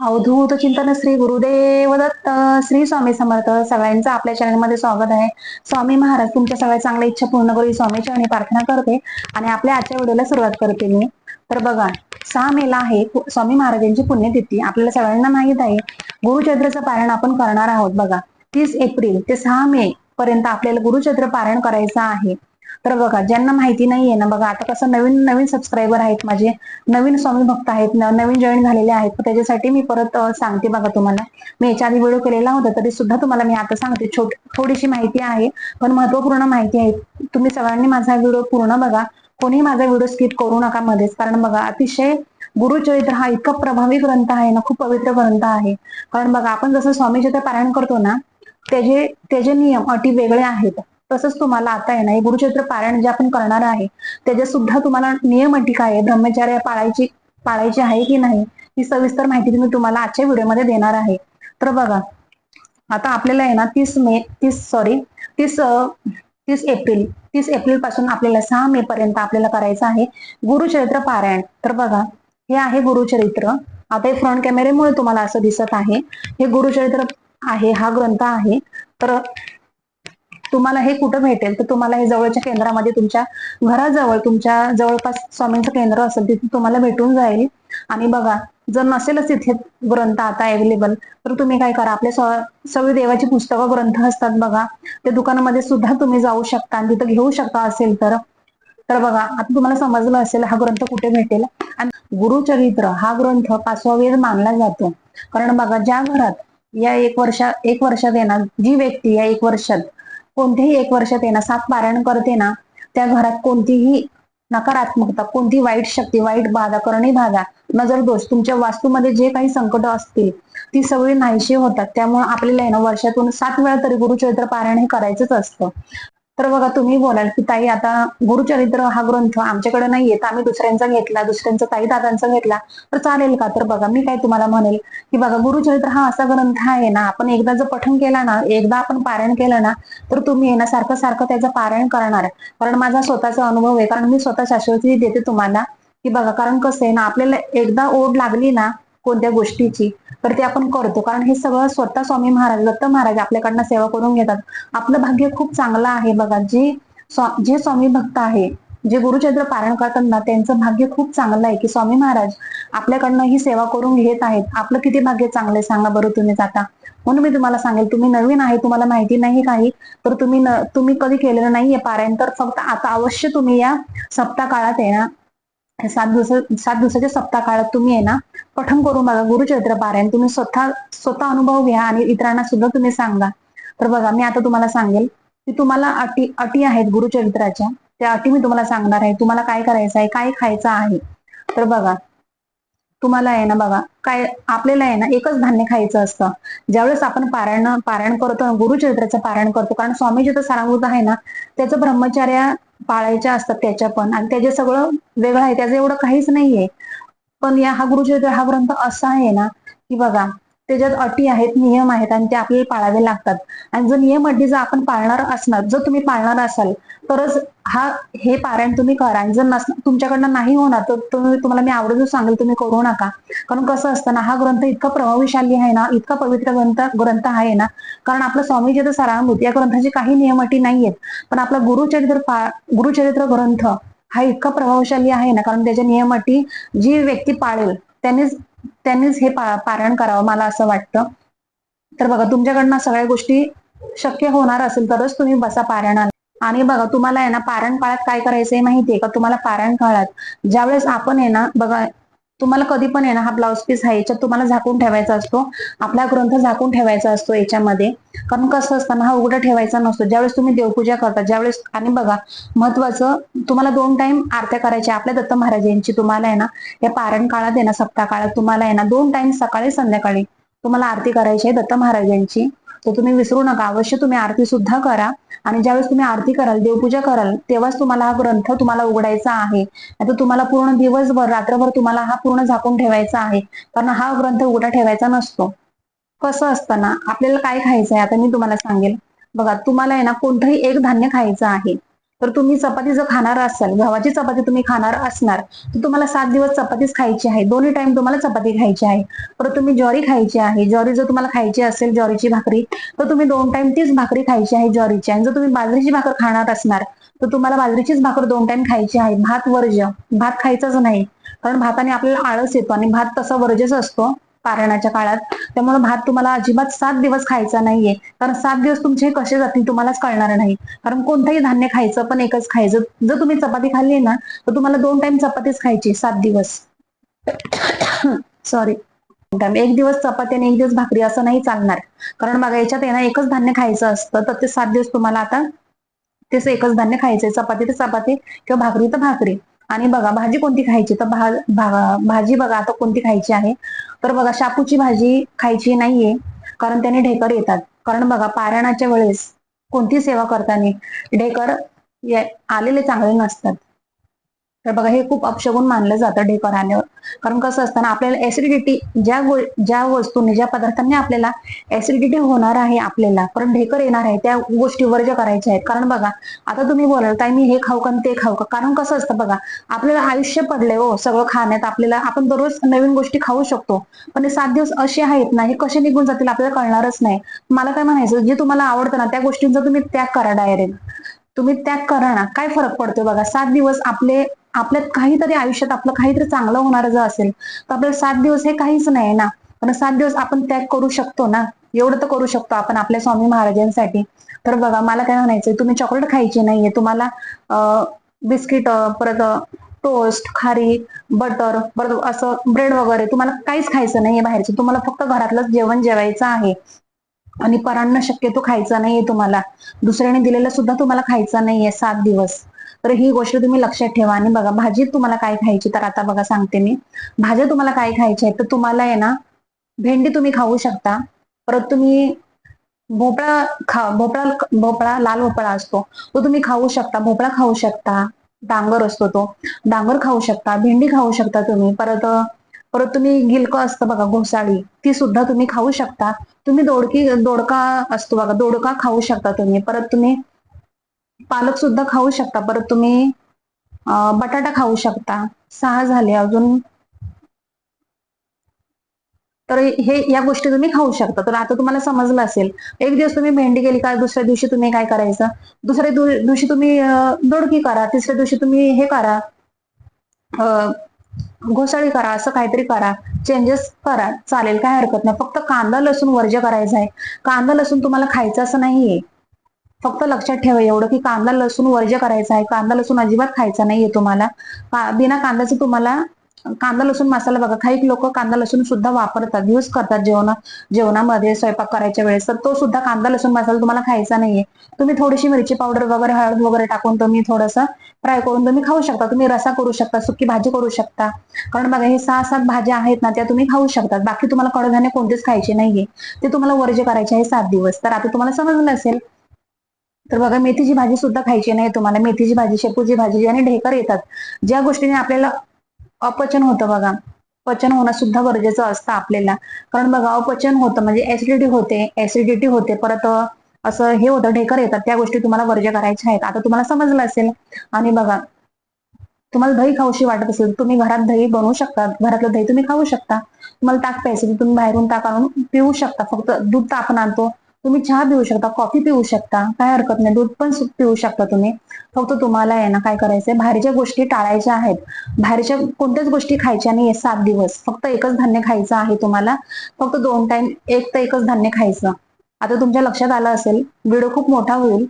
अवधूत चिंतन श्री गुरुदेव दत्त श्री स्वामी समर्थ सगळ्यांचं आपल्या चॅनलमध्ये स्वागत आहे. स्वामी महाराज तुमच्या सगळ्या चांगल्या इच्छा पूर्ण करू स्वामी चरणी प्रार्थना करते आणि आपल्या आजच्या व्हिडिओला सुरुवात करते मी. तर बघा सहा मेला आहे स्वामी महाराजांची पुण्यतिथी. आपल्याला सगळ्यांना माहीत आहे. गुरुचैत्राचं पारायण आपण करणार आहोत बघा. तीस एप्रिल ते सहा मे पर्यंत आपल्याला गुरुचैत्र पारायण करायचं आहे. तर बघा ज्यांना माहिती नाहीये ना बघा आता कसं नवीन नवीन सबस्क्रायबर आहेत माझे नवीन स्वामी भक्त आहेत नवीन जॉईन झालेले आहेत त्याच्यासाठी मी परत सांगते बघा तुम्हाला. मी याच्या आधी व्हिडिओ केलेला होता तरी सुद्धा तुम्हाला मी आता सांगते. छोट थोडीशी माहिती आहे पण महत्त्वपूर्ण माहिती आहे. तुम्ही सगळ्यांनी माझा व्हिडिओ पूर्ण बघा. कोणी माझा व्हिडिओ स्किप करू नका मध्येच कारण बघा अतिशय गुरुचरित्र हा इतका प्रभावी ग्रंथ आहे ना खूप पवित्र ग्रंथ आहे. कारण बघा आपण जसं स्वामीचरित्र पारायण करतो ना त्याचे त्याचे नियम अटी वेगळे आहेत. तसंच तुम्हाला आता आहे ना गुरुचरित्र पारायण जे आपण करणार आहे त्याच्यात सुद्धा तुम्हाला नियम अटी काय आहे ब्रह्मचार्य पाळायची पाळायची आहे की नाही? ही सविस्तर माहिती मी तुम्हाला आजच्या व्हिडिओमध्ये देणार आहे. तर बघा आता आपल्याला आहे ना तीस मे तीस सॉरी तीस तीस एप्रिल तीस एप्रिलपासून आपल्याला सहा मे पर्यंत आपल्याला करायचं आहे गुरुचरित्र पारायण. तर बघा हे आहे गुरुचरित्र. आता हे फ्रंट कॅमेरेमुळे तुम्हाला असं दिसत आहे. हे गुरुचरित्र आहे हा ग्रंथ आहे. तर तुम्हाला हे कुठं भेटेल? तर तुम्हाला हे जवळच्या केंद्रामध्ये तुमच्या घराजवळ तुमच्या जवळपास स्वामींचं केंद्र असेल तिथे तुम्हाला भेटून जाईल. आणि बघा जर नसेलच तिथे ग्रंथ आता अवेलेबल तर तुम्ही काय करा आपले सगळी देवाची पुस्तकं ग्रंथ असतात बघा त्या दुकानामध्ये सुद्धा तुम्ही जाऊ शकता आणि तिथं घेऊ शकता असेल तर. तर बघा आता तुम्हाला समजलं असेल हा ग्रंथ कुठे भेटेल? आणि गुरुचरित्र हा ग्रंथ पाचवा वेद मानला जातो. कारण बघा ज्या घरात या एक वर्षा एक वर्षात येणार जी व्यक्ती या एक वर्षात कोणत्याही एक वर्षात येणं सात पारायण करते ना त्या घरात कोणतीही नकारात्मकता कोणती वाईट शक्ती वाईट बाधा करणी बाधा नजर दोष तुमच्या वास्तूमध्ये जे काही संकट असतील ती सगळी नाहीशी होतात. त्यामुळे आपल्याला ना वर्षातून सात वेळा तरी गुरुचरित्र पारायण हे करायचंच असतं. तर बघा तुम्ही बोलाल की ताई आता गुरुचरित्र हा ग्रंथ आमच्याकडे नाहीये तर आम्ही दुसऱ्यांचा घेतला दुसऱ्यांचा ताई दादांचा घेतला तर चालेल का? तर बघा मी काय तुम्हाला म्हणेल की बघा गुरुचरित्र हा असा ग्रंथ आहे ना आपण एकदा जर पठण केला ना एकदा आपण पारायण केलं ना तर तुम्ही ना सारखं सारखं त्याचं पारायण करणार कारण माझा स्वतःचा अनुभव आहे कारण मी स्वतः शाश्वती देते तुम्हाला की बघा कारण कसं आहे ना आपल्याला एकदा ओढ लागली ना कोणत्या गोष्टीची तर ते आपण करतो. कारण हे सगळं स्वतः स्वामी महाराज दत्त महाराज आपल्याकडनं सेवा करून घेतात. आपलं भाग्य खूप चांगलं आहे बघा. जे जे स्वामी भक्त आहे जे गुरुचंद्र पारण करतात ना त्यांचं भाग्य खूप चांगलं आहे. की स्वामी महाराज आपल्याकडनं ही सेवा करून घेत आहेत. आपलं किती भाग्य चांगलं सांगा बरं तुम्ही जाता. म्हणून मी तुम्हाला सांगेल तुम्ही नवीन आहे तुम्हाला माहिती नाही काही तर तुम्ही तुम्ही कधी केलेलं नाहीये पारायण. तर फक्त आता अवश्य तुम्ही या सप्ताह काळात आहे ना सात दिवस सात दिवसाच्या सप्ताह काळात तुम्ही आहे ना पठण करून बघा गुरुचरित्र पारायण. तुम्ही स्वतः स्वतः अनुभव घ्या आणि इतरांना सुद्धा तुम्ही सांगा. तर बघा मी आता तुम्हाला सांगेल की तुम्हाला अटी अटी आहेत गुरुचरित्राच्या त्या अटी मी तुम्हाला सांगणार आहे. तुम्हाला काय करायचं आहे काय खायचं आहे. तर बघा तुम्हाला आहे ना बघा काय आपल्याला आहे ना एकच धान्य खायचं असतं. ज्यावेळेस आपण पारायण पारायण करतो गुरुचरित्राचं पारायण करतो कारण स्वामीजी तर सारामृत आहे ना त्याचं ब्रह्मचार्या पाळायच्या असतात त्याच्या पण. आणि त्याचे सगळं वेगळं आहे. त्याचं एवढं काहीच नाहीये. पण या हा गुरुचरित्र हा ग्रंथ असा आहे ना की बघा त्याच्यात अटी आहेत नियम आहेत आणि ते आपल्याला पाळावे लागतात. आणि जर नियम अटी जर आपण पाळणार असणार जर तुम्ही पाळणार असाल तरच हा हे पारायण तुम्ही करा. आणि जर नस तुमच्याकडनं नाही होणार तर तुम्ही तुम्हाला मी आवडून सांगेल तुम्ही करू नका. कारण कसं असतं ना हा ग्रंथ इतका प्रभावशाली आहे ना इतका पवित्र ग्रंथ ग्रंथ आहे ना कारण आपलं स्वामीजी तर सारामूत या ग्रंथाची काही नियम अटी नाहीयेत. पण आपला गुरुचरित्र गुरुचरित्र ग्रंथ हा इतका प्रभावशाली आहे ना कारण त्याच्या नियम अटी जी व्यक्ती पाळेल त्यांनीच त्यांनीच हे पारायण करावं मला असं वाटतं. तर बघा तुमच्याकडनं सगळ्या गोष्टी शक्य होणार असेल तरच तुम्ही बसा पारायणाला आणि बघा तुम्हाला आहे ना पारायण काळात काय करायचंय माहितीये का? तुम्हाला पारायण काळात ज्यावेळेस आपण आहे ना बघा तुम्हाला कधी पण आहे ना हा ब्लाऊज पीस आहे याच्यात तुम्हाला झाकून ठेवायचा असतो. आपला ग्रंथ झाकून ठेवायचा असतो याच्यामध्ये. कारण कसं असतं ना हा उघडा ठेवायचा नसतो. ज्यावेळेस तुम्ही देवपूजा करता ज्यावेळेस आणि बघा महत्वाचं तुम्हाला दोन टाइम आरत्या करायच्या. आपल्या दत्त महाराजांची तुम्हाला आहे ना या पारण काळात आहे ना सप्ताह काळात तुम्हाला आहे ना दोन टाइम सकाळी संध्याकाळी तुम्हाला आरती करायची आहे दत्त महाराजांची. तर तुम्ही विसरू नका. अवश्य तुम्ही आरती सुद्धा करा. आणि ज्यावेळेस तुम्ही आरती कराल देवपूजा कराल तेव्हाच तुम्हाला हा ग्रंथ तुम्हाला उघडायचा आहे. आता तुम्हाला पूर्ण दिवसभर रात्रभर तुम्हाला हा पूर्ण झाकून ठेवायचा आहे. कारण हा ग्रंथ उघडा ठेवायचा नसतो. कसं असतं ना आपल्याला काय खायचं आहे आता मी तुम्हाला सांगेल. बघा तुम्हाला आहे ना कोणतंही एक धान्य खायचं आहे. तर तुम्ही चपाती जर खाणार असाल गव्हाची चपाती तुम्ही खाणार असणार तर तुम्हाला सात दिवस चपातीच खायची आहे. दोन्ही टाइम तुम्हाला चपाती खायची आहे. परत तुम्ही ज्वारी खायची आहे. ज्वारी जर तुम्हाला खायची असेल ज्वारीची भाकरी तर तुम्ही दोन टाइम तीच भाकरी खायची आहे ज्वारीची. आणि जर तुम्ही बाजरीची भाकर खाणार असणार तर तुम्हाला बाजरीचीच भाकर दोन टाइम खायची आहे. भात वर्ज भात खायचाच नाही. कारण भाताने आपल्याला आळस येतो आणि भात तसा वर्जच असतो. पारायणाच्या काळात. त्यामुळे भात तुम्हाला अजिबात सात दिवस खायचा नाहीये. कारण सात दिवस तुमचे कसे जातील तुम्हालाच कळणार नाही. कारण कोणतंही धान्य खायचं पण एकच खायचं. जर तुम्ही चपाती खाल्ली ना तर तुम्हाला दोन टाइम चपातीच खायची सात दिवस. सॉरी एक दिवस चपाती आणि एक दिवस भाकरी असं नाही चालणार. कारण बघा याच्यात आहे ना एकच धान्य खायचं असतं तर ते सात दिवस तुम्हाला आता तेच एकच धान्य खायचंय. चपाती तर चपाती किंवा भाकरी तर भाकरी. आणि बघा भाजी कोणती खायची? तर भा, भा, भाजी बघा आता कोणती खायची आहे? तर बघा शापूची भाजी खायची नाहीये कारण त्याने ढेकर येतात. कारण बघा पारायणाच्या वेळेस कोणती सेवा करताना ढेकर आलेले चांगले नसतात. तर बघा हे खूप अपशगुन मानलं जातं ढेकराण्यावर कारण कसं असतं ना आपल्याला ऍसिडिटी ज्या ज्या वस्तूंनी ज्या पदार्थांनी आपल्याला ऍसिडिटी होणार आहे आपल्याला कारण ढेकर येणार आहे त्या गोष्टी वर्ज करायच्या आहेत. कारण बघा आता तुम्ही बोलाल ताई मी हे खाऊ का ते खाऊ का? कारण कसं असतं बघा आपल्याला आयुष्य पडले हो सगळं खाण्यात. आपल्याला आपण दररोज नवीन गोष्टी खाऊ शकतो. पण हे सात दिवस असे आहेत ना हे कसे निघून जातील आपल्याला कळणारच नाही. मला काय म्हणायचं जे तुम्हाला आवडतं ना त्या गोष्टींचा तुम्ही त्याग करा डायरेक्ट तुम्ही त्याग करा ना. काय फरक पडतो बघा सात दिवस आपले आपल्यात काहीतरी आयुष्यात आपलं काहीतरी चांगलं होणार जर असेल तर आपल्याला सात दिवस हे काहीच नाही ना. पण सात दिवस आपण त्याग करू शकतो ना. एवढं तर करू शकतो आपण आपल्या स्वामी महाराजांसाठी. तर बघा मला काय म्हणायचंय तुम्ही चॉकलेट खायची नाहीये. तुम्हाला बिस्किट परत टोस्ट खारी बटर परत असं ब्रेड वगैरे तुम्हाला काहीच खायचं नाहीये बाहेरचं. तुम्हाला फक्त घरातलंच जेवण जेवायचं आहे. आणि परांना शक्यतो खायचा नाहीये तुम्हाला. दुसऱ्याने दिलेलं सुद्धा तुम्हाला खायचं नाहीये सात दिवस. तर ही गोष्ट तुम्ही लक्षात ठेवा. आणि बघा भाजी तुम्हाला काय खायची तर आता बघा सांगते मी. भाज्या तुम्हाला काय खायच्या आहेत तर तुम्हाला आहे ना भेंडी तुम्ही खाऊ शकता. परत तुम्ही भोपळा खा भोपळा भोपळा लाल भोपळा असतो तो तुम्ही खाऊ शकता. भोपळा खाऊ शकता. डांगर असतो तो. डांगर खाऊ शकता. भेंडी खाऊ शकता तुम्ही. परत परत तुम्ही गिलक असतं बघा घोसाळी. ती सुद्धा तुम्ही खाऊ शकता. तुम्ही दोडकी दोडका असतो बघा दोडका खाऊ शकता तुम्ही. परत तुम्ही पालक सुद्धा खाऊ शकता. परत तुम्ही बटाटा खाऊ शकता. सहा झाले अजून. तर हे या गोष्टी तुम्ही खाऊ शकता. तर आता तुम्हाला समजलं असेल. एक दिवस तुम्ही भेंडी केली का दुसऱ्या दिवशी तुम्ही काय करायचं? दुसऱ्या दिवशी तुम्ही दोडकी करा. तिसऱ्या दिवशी तुम्ही हे करा. घोसाळी करा असं काहीतरी करा. चेंजेस करा. चालेल काय हरकत नाही. फक्त कांदा लसूण वर्ज करायचा आहे. कांदा लसूण तुम्हाला खायचं असं नाहीये. फक्त लक्षात ठेवा एवढं की कांदा लसूण वर्ज करायचा आहे. कांदा लसूण अजिबात खायचा नाहीये तुम्हाला. बिना कांद्याचं तुम्हाला कांदा लसूण मसाला बघा काही लोक कांदा लसूण सुद्धा वापरतात यूज करतात जेवणा जेवणामध्ये स्वयंपाक करायच्या वेळेस. तर तो सुद्धा कांदा लसूण मसाला तुम्हाला खायचा नाहीये. तुम्ही थोडीशी मिरची पावडर वगैरे हळद वगैरे टाकून तुम्ही थोडंसं फ्राय करून तुम्ही खाऊ शकता. तुम्ही रसा करू शकता सुकी भाजी करू शकता. कारण बघा हे सहा सात भाज्या आहेत ना त्या तुम्ही खाऊ शकता बाकी तुम्हाला कडधान्य कोणतेच खायचे नाहीये. ते तुम्हाला वर्ज करायचे आहे सात दिवस. तर आता तुम्हाला समजलं असेल तर बघा मेथीची भाजी सुद्धा खायची नाही तुम्हाला. मेथीची भाजी शेपूची भाजी आणि ढेकर येतात. ज्या गोष्टीने आपल्याला अपचन होतं बघा पचन होणं सुद्धा गरजेचं असतं आपल्याला. कारण बघा अपचन होतं म्हणजे ऍसिडिटी होते ऍसिडिटी होते परत असं हे होतं ढेकर येतात त्या गोष्टी तुम्हाला वर्ज करायच्या आहेत. आता तुम्हाला समजलं असेल. आणि बघा तुम्हाला दही खाऊशी वाटत असेल तुम्ही घरात दही बनवू शकता. घरातलं दही तुम्ही खाऊ शकता. तुम्हाला ताक प्यायचं तुम्ही बाहेरून ताक आणून पिऊ शकता. फक्त दूध तर आणतो तुम्ही चहा पिऊ शकता कॉफी पिऊ शकता काय हरकत नाही. दूध पण पिऊ शकता तुम्ही. फक्त तुम्हाला आहे ना काय करायचंय? बाहेरच्या गोष्टी टाळायच्या आहेत. बाहेरच्या कोणत्याच गोष्टी खायच्या नाही सात दिवस. फक्त एकच धान्य खायचं आहे तुम्हाला. फक्त दोन टाइम एक तर एकच धान्य खायचं. आता तुमच्या लक्षात आलं असेल व्हिडिओ खूप मोठा होईल.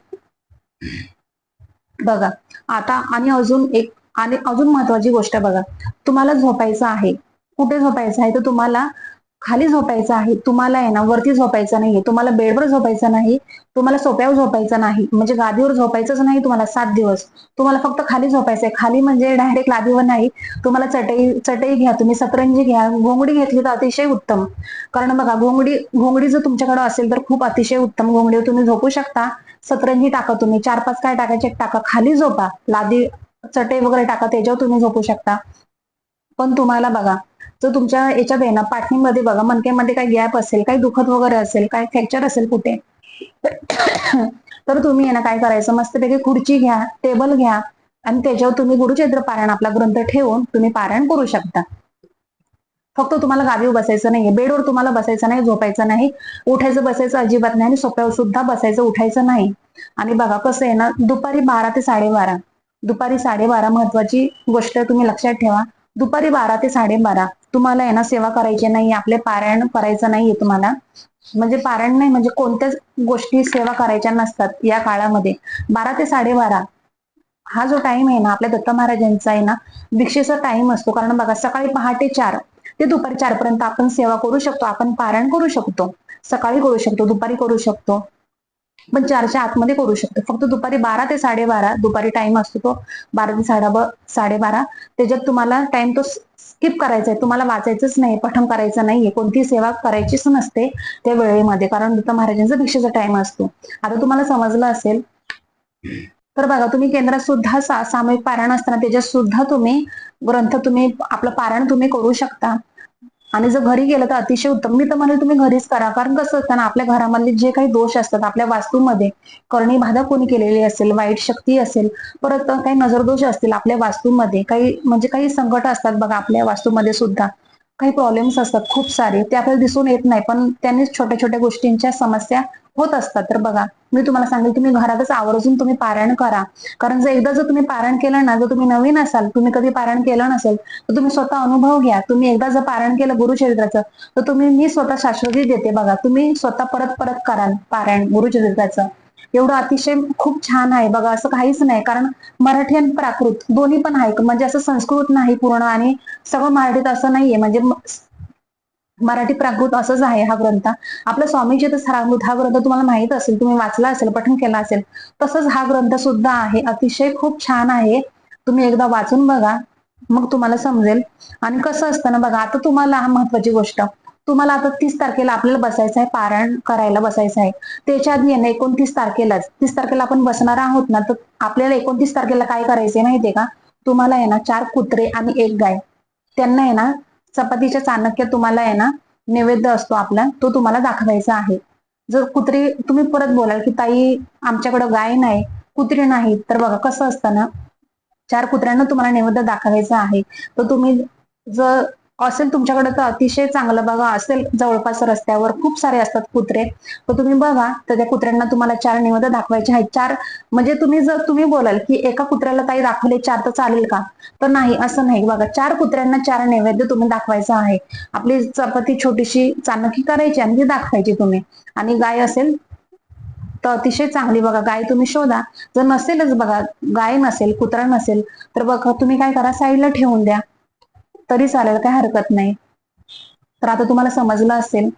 बघा आता आणि अजून एक आणि अजून महत्वाची गोष्ट बघा. तुम्हाला झोपायचं आहे. कुठे झोपायचं आहे? तर तुम्हाला खाली झोपायचं आहे तुम्हाला आहे ना वरती झोपायचं नाहीये तुम्हाला बेडवर झोपायचं नाही तुम्हाला सोप्यावर झोपायचं नाही म्हणजे गादीवर झोपायचंच नाही तुम्हाला सात दिवस. तुम्हाला फक्त खाली झोपायचं आहे. खाली म्हणजे डायरेक्ट लादीवर नाही. तुम्हाला चटई चटई घ्या तुम्ही सतरंजी घ्या घोंगडी घेतली तर अतिशय उत्तम. कारण बघा घोंगडी घोंगडी जर तुमच्याकडे असेल तर खूप अतिशय उत्तम घोंगडीवर तुम्ही झोपू शकता. सतरंजी टाका तुम्ही चार पाच काय टाकायचे टाका. खाली झोपा. लादी चटई वगैरे टाका त्याच्यावर तुम्ही झोपू शकता. पण तुम्हाला बघा जर तुमच्या याच्यात आहे ना पाठणीमध्ये बघा मनकेमध्ये काही गॅप असेल काही दुखत वगैरे असेल काय फ्रॅक्चर असेल कुठे? तर तुम्ही आहे ना काय करायचं? मस्तपैकी खुर्ची घ्या टेबल घ्या आणि त्याच्यावर तुम्ही गुरुचरित्र पारायण आपला ग्रंथ ठेवून तुम्ही पारायण करू शकता. फक्त तुम्हाला गावी बसायचं नाहीये. बेडवर तुम्हाला बसायचं नाही झोपायचं नाही उठायचं बसायचं अजिबात नाही आणि सोप्यावर सुद्धा बसायचं उठायचं नाही. आणि बघा कसं आहे ना दुपारी बारा ते साडेबारा. दुपारी साडेबारा महत्वाची गोष्ट तुम्ही लक्षात ठेवा. दुपारी बारा ते साडेबारा. तुम्हाला आहे ना सेवा करायची नाही आपले पारायण करायचं नाहीये तुम्हाला. म्हणजे पारायण नाही म्हणजे कोणत्याच गोष्टी सेवा करायच्या नसतात या काळामध्ये. बारा ते साडेबारा हा जो टाइम आहे ना आपल्या दत्त महाराजांचा आहे ना दीक्षेचा टाइम असतो. कारण बघा सकाळी पहाटे चार ते दुपारी चार पर्यंत आपण सेवा करू शकतो. आपण पारायण करू शकतो. सकाळी करू शकतो दुपारी करू शकतो. पण चारच्या आतमध्ये करू शकतो. फक्त दुपारी बारा ते साडेबारा दुपारी टाइम असतो तो. बारा ते साडे साडेबारा. त्याच्यात तुम्हाला टाइम तो स्किप करायचं आहे तुम्हाला वाचायचंच नाही पठण करायचं नाहीये कोणती सेवा करायचीच नसते त्या वेळेमध्ये. कारण दत्त महाराजांचा भिक्षेचा टाइम असतो. आता तुम्हाला समजलं असेल. तर बघा तुम्ही केंद्रात सुद्धा सा, सामूहिक पारायण असताना त्याच्यात सुद्धा तुम्ही ग्रंथ तुम्ही आपलं पारायण तुम्ही करू शकता. आणि जर घरी गेलं तर अतिशय उत्तम. मी तर म्हणेल तुम्ही घरीच करा. कारण कसं असतं ना आपल्या घरामधले जे काही दोष असतात आपल्या वास्तूमध्ये करणी बाधा कोणी केलेली असेल वाईट शक्ती असेल परत काही नजरदोष असतील आपल्या वास्तूमध्ये काही म्हणजे काही संकट असतात बघा आपल्या वास्तूमध्ये सुद्धा. काही प्रॉब्लेम्स असतात खूप सारे. ते आपल्याला दिसून येत नाही पण त्यांनीच छोट्या छोट्या गोष्टींच्या समस्या होत असतात. तर बघा मी तुम्हाला सांगेल तुम्ही घरातच आवर्जून तुम्ही पारायण करा. कारण जर एकदा जर तुम्ही पारायण केलं ना जर तुम्ही नवीन असाल तुम्ही कधी पारायण केलं नसेल तर तुम्ही स्वतः अनुभव घ्या. तुम्ही एकदा जर पारायण केलं गुरुचरित्राचं तर तुम्ही मी स्वतः शाश्वती देते बघा. तुम्ही स्वतः परत परत कराल पारायण गुरुचरित्राचं. एवढं अतिशय खूप छान आहे. बघा असं काहीच नाही. कारण मराठी आणि प्राकृत दोन्ही पण आहे म्हणजे असं संस्कृत नाही पूर्ण आणि सगळं मराठीत असं नाहीये. म्हणजे मराठी प्राकृत असंच आहे हा ग्रंथ. आपला स्वामीची सारामृत हा ग्रंथ तुम्हाला माहीत असेल तुम्ही वाचला असेल पठण केला असेल तसंच हा ग्रंथ सुद्धा आहे. अतिशय खूप छान आहे. तुम्ही एकदा वाचून बघा. मग तुम्हाला समजेल. आणि कसं असतं ना बघा आता तुम्हाला हा महत्वाची गोष्ट. तुम्हाला आता तीस तारखेला आपल्याला बसायचं आहे पारायण करायला बसायचं आहे. त्याच्या आधी आहे ना एकोणतीस तारखेलाच तीस तारखेला आपण बसणार आहोत ना तर आपल्याला एकोणतीस तारखेला काय करायचंय माहितीये का? तुम्हाला आहे ना चार कुत्रे आणि एक गाय. त्यांना आहे ना चपातीच्या चाणक्य तुम्हाला आहे ना नैवेद्य असतो आपला तो तुम्हाला दाखवायचा आहे. जर कुत्री तुम्ही परत बोलाल की ताई आमच्याकडं गाय नाही कुत्री नाही. तर बघा कसं असतं ना चार कुत्र्यांना तुम्हाला नैवेद्य दाखवायचा आहे. तर तुम्ही जर असेल तुमच्याकडे तर अतिशय चांगलं बघा असेल जवळपास रस्त्यावर खूप सारे असतात कुत्रे. तर तुम्ही बघा तर त्या कुत्र्यांना तुम्हाला चार निवेद दाखवायचे आहेत. चार म्हणजे तुम्ही जर तुम्ही बोलाल की एका कुत्र्याला ताई दाखवले चार तर चालेल का? तर नाही असं नाही. बघा चार कुत्र्यांना चार नैवेद्य तुम्ही दाखवायचं आहे. आपली चपाती छोटीशी चाणकी करायची आणि ती दाखवायची तुम्ही. आणि गाय असेल तर अतिशय चांगली. बघा गाय तुम्ही शोधा. जर नसेलच बघा गाय नसेल कुत्रा नसेल तर बघा तुम्ही काय करा साईडला ठेवून द्या. तरी चालेल काही हरकत नाही. तर आता तुम्हाला समजलं असेल.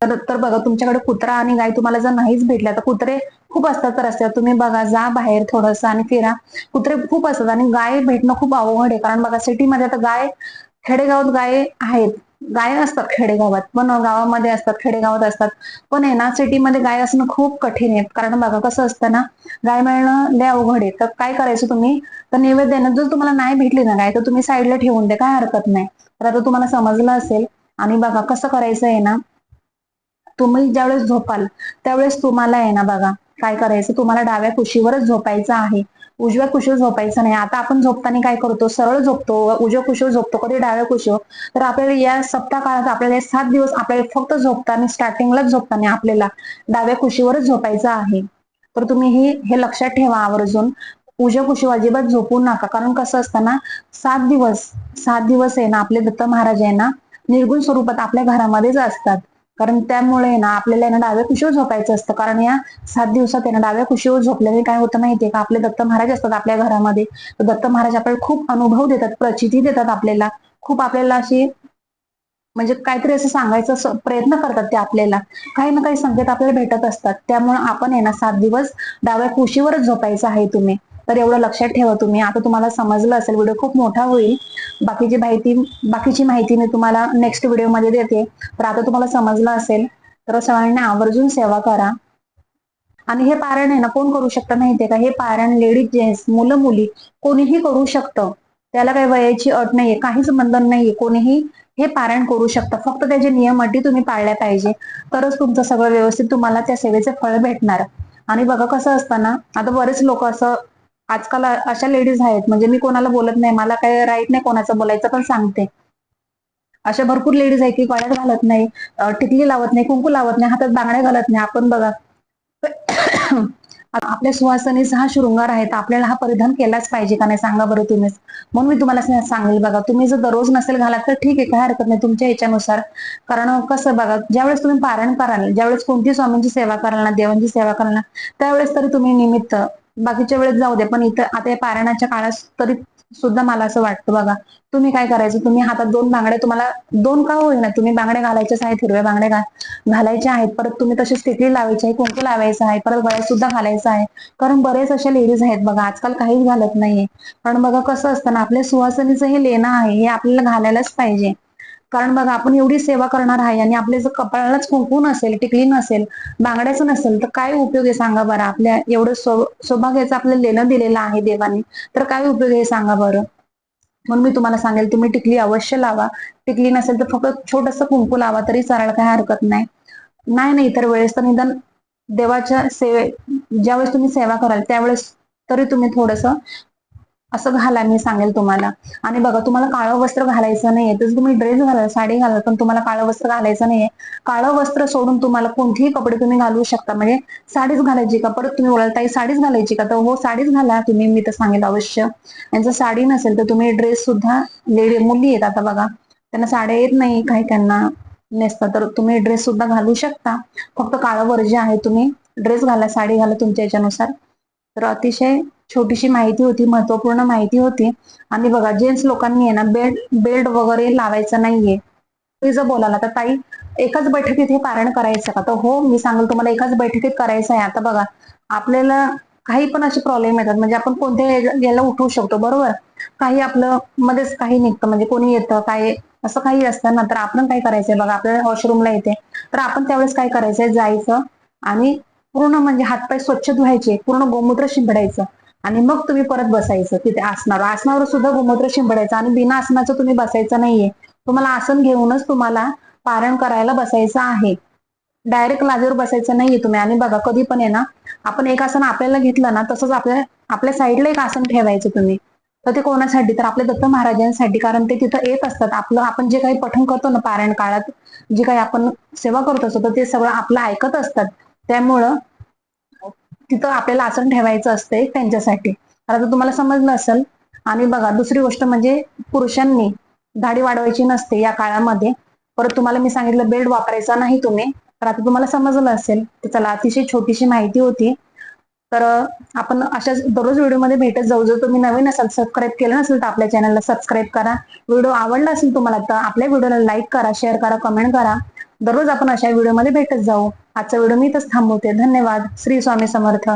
तर तर बघा तुमच्याकडे कुत्रा आणि गाय तुम्हाला जर नाहीच भेटल्या तर कुत्रे खूप असतात रस्त्यावर तुम्ही बघा जा बाहेर थोडस आणि फिरा. कुत्रे खूप असतात आणि गाय भेटणं खूप अवघड आहे. कारण बघा सिटीमध्ये आता गाय खेडेगावात गाय आहेत. गाय असतात खेडेगावात. पण गावामध्ये असतात खेडेगावात असतात. पण आहे ना सिटीमध्ये गाय असणं खूप कठीण आहे. कारण बघा कसं असतं ना गाय मिळणं लय अवघड आहे. तर काय करायचं तुम्ही? तर नैवेद्यानं जर तुम्हाला नाही भेटली ना गाय तर तुम्ही साईडला ठेवून द्या. काय हरकत नाही. तर आता तुम्हाला समजलं असेल. आणि बघा कसं करायचं आहे ना तुम्ही ज्यावेळेस झोपाल त्यावेळेस तुम्हाला आहे ना बघा काय करायचं? तुम्हाला डाव्या कुशीवरच झोपायचं आहे. उजव्या कुशीवर झोपायचं नाही. आता आपण झोपताना काय करतो? सरळ झोपतो. उजव्या कुशीवर झोपतो. कधी डाव्या कुशीवर? तर आपल्याला या सप्ताह काळात आपल्याला सात दिवस आपल्याला फक्त झोपताना स्टार्टिंगलाच झोपताना आपल्याला डाव्या कुशीवरच झोपायचं आहे. तर तुम्ही हे हे लक्षात ठेवा आवर्जून. उजव्या कुशी अजिबात झोपू नका. कारण कसं असतं ना सात दिवस सात दिवस आहे ना आपले दत्त महाराज आहे ना निर्गुण स्वरूपात आपल्या घरामध्येच असतात. कारण त्यामुळे ना आपल्याला ना डाव्या कुशीवर झोपायचं असतं. कारण या सात दिवसात ना डाव्या कुशीवर झोपल्याने काय होतं माहितीये का? आपले दत्त महाराज असतात आपल्या घरामध्ये. तर दत्त महाराज आपल्याला खूप अनुभव देतात प्रचिती देतात आपल्याला. खूप आपल्याला अशी म्हणजे काहीतरी असं सांगायचं प्रयत्न करतात ते आपल्याला. काही ना काही संकेत आपल्याला भेटत असतात. त्यामुळे आपण आहे ना सात दिवस डाव्या कुशीवरच झोपायचं आहे तुम्ही. तर एवढं लक्षात ठेवा तुम्ही. आता तुम्हाला समजलं असेल व्हिडिओ खूप मोठा होईल. बाकीची माहिती बाकीची माहिती मी तुम्हाला नेक्स्ट व्हिडिओमध्ये देते. तर आता तुम्हाला समजलं असेल तर सगळ्यांनी आवर्जून सेवा करा. आणि हे पारण आहे ना कोण करू शकतं माहितीये का? हे पारण लेडीज जेंट्स मुलं मुली कोणीही करू शकतं. त्याला काही वयाची अट नाहीये काहीच बंधन नाहीये. कोणीही हे पारायण करू शकतं. फक्त त्याचे नियम अटी तुम्ही पाळल्या पाहिजे. तरच तुमचं सगळं व्यवस्थित तुम्हाला त्या सेवेचे फळ भेटणार. आणि बघा कसं असतं ना आता बरेच लोक असं आजकाल अशा लेडीज आहेत म्हणजे मी कोणाला बोलत नाही मला काही राईट नाही कोणाचं बोलायचं पण सांगते. अशा भरपूर लेडीज आहेत की गळ्यात घालत नाही टिकली लावत नाही कुंकू लावत नाही हातात बांगड्या घालत नाही. आपण बघा आपल्या सुवासनीस हा शृंगार आहे तर आपल्याला हा परिधान केलाच पाहिजे का नाही सांगा बरं तुम्हीच. म्हणून मी तुम्हाला सांगेल बघा तुम्ही जर दररोज नसेल घालात तर ठीक आहे काय हरकत नाही तुमच्या याच्यानुसार. कारण कसं बघा ज्यावेळेस तुम्ही पारायण कराल ज्यावेळेस कोणती स्वामींची सेवा कराल ना देवांची सेवा कराल ना त्यावेळेस तरी तुम्ही निमित्त बाकीच्या वेळेस जाऊ दे पण इथं आता या पारायणाच्या काळात तरी सुद्धा मला असं वाटतं बघा. तुम्ही काय करायचं? तुम्ही हातात दोन बांगड्या तुम्हाला दोन का होईना तुम्ही बांगड्या घालायच्याच आहेत हिरव्या बांगड्या घालायचे घालायच्या आहेत परत तुम्ही तशी टिकली लावायची आहे कुंकू लावायचं आहे परत गळ्यात सुद्धा घालायचं आहे. कारण बरेच अशा लेडीज आहेत बघा आजकाल काहीच घालत नाहीये. पण बघा कसं असतं ना आपल्या सुवासनीचं हे लेणं आहे हे आपल्याला घालायलाच पाहिजे. कारण बघा आपण एवढी सेवा करणार आहे आणि आपल्या जर कपाळालाच कुंकू नसेल टिकली नसेल बांगड्याचं नसेल तर काय उपयोग आहे सांगा बरं? आपल्या एवढं सौभाग्याचं आपलं लेणं दिलेलं आहे देवाने तर काय उपयोग आहे सांगा बरं? म्हणून मी तुम्हाला सांगेल तुम्ही टिकली अवश्य लावा. टिकली नसेल तर फक्त छोटस कुंकू लावा तरी चालेल काही हरकत नाही. नाही नाही तर वेळेस तर निदान देवाच्या सेवे ज्यावेळेस तुम्ही सेवा कराल त्यावेळेस तरी तुम्ही थोडस असं घाला मी सांगेल तुम्हाला. आणि बघा तुम्हाला काळं वस्त्र घालायचं नाहीये. तर तुम्ही ड्रेस घाला साडी घाला पण तुम्हाला काळं वस्त्र घालायचं नाहीये. काळं वस्त्र सोडून तुम्हाला कोणतेही कपडे तुम्ही घालू शकता. म्हणजे साडीच घालायची का? परत तुम्ही बोलाल ताई साडीच घालायची का? तर हो साडीच घाला. तुम्ही मी तर सांगेल अवश्य. यांचं साडी नसेल तर तुम्ही ड्रेस सुद्धा लेडी मुली आहेत आता बघा. त्यांना साड्या येत नाही काही त्यांना नेसता. तर तुम्ही ड्रेस सुद्धा घालू शकता. फक्त काळं वर्ज आहे तुम्ही. ड्रेस घाला साडी घाला तुमच्या याच्यानुसार. तर अतिशय छोटीशी माहिती होती महत्त्वपूर्ण माहिती होती. आणि बघा जेंट्स लोकांनी आहे ना बेल्ट बेल्ट वगैरे लावायचं नाहीये. तुम्ही जर बोलायला तर ताई एकाच बैठकीत हे पारण करायचं का? तर हो मी सांगेल तुम्हाला एकाच बैठकीत करायचं आहे. आता बघा आपल्याला काही पण असे प्रॉब्लेम येतात. म्हणजे आपण कोणत्या याला उठवू शकतो बरोबर? काही आपलं मध्येच काही निघतं. म्हणजे कोणी येतं काय असं काही असतं ना तर आपण काय करायचंय बघा आपल्याला वॉशरूमला येते. तर आपण त्यावेळेस काय करायचंय जायचं आणि पूर्ण म्हणजे हातपाय स्वच्छ धुवायचे पूर्ण गोमूत्र शिंपडायचं. आणि मग तुम्ही परत बसायचं. तिथे आसनावर. आसनावर सुद्धा गोमूत्र शिंपडायचं आणि बिना आसनाचं तुम्ही बसायचं नाहीये. तुम्हाला आसन घेऊनच तुम्हाला पारण करायला बसायचं आहे. डायरेक्ट लाजेवर बसायचं नाहीये तुम्ही. आणि बघा कधी पण आहे ना आपण एक आसन आपल्याला घेतलं ना तसंच आपल्या आपल्या साईडला एक आसन ठेवायचं तुम्ही. तर ते कोणासाठी? तर आपल्या दत्त महाराजांसाठी कारण ते तिथं येत असतात. आपलं आपण जे काही पठण करतो ना पारायण काळात जे काही आपण सेवा करत असतो तर ते सगळं आपलं ऐकत असतात. त्यामुळं तिथं आपल्याला आसन ठेवायचं असते त्यांच्यासाठी. तर आता तुम्हाला समजलं असेल आणि बघा दुसरी गोष्ट म्हणजे पुरुषांनी दाढी वाढवायची नसते या काळामध्ये. परत तुम्हाला मी सांगितलं बेल्ट वापरायचा नाही तुम्ही. तर आता तुम्हाला समजलं असेल तर चला अतिशय छोटीशी माहिती होती. तर आपण अशाच दररोज व्हिडिओमध्ये भेटत जाऊ. जर तुम्ही नवीन असाल सबस्क्राईब केलं नसेल तर आपल्या चॅनलला सबस्क्राईब करा. व्हिडिओ आवडला असेल तुम्हाला तर आपल्या व्हिडिओला लाईक करा शेअर करा कमेंट करा. दररोज आपण अशा व्हिडिओमध्ये भेटत जाऊ. आजचा व्हिडिओ मी इथंच थांबवते. धन्यवाद. श्री स्वामी समर्थ.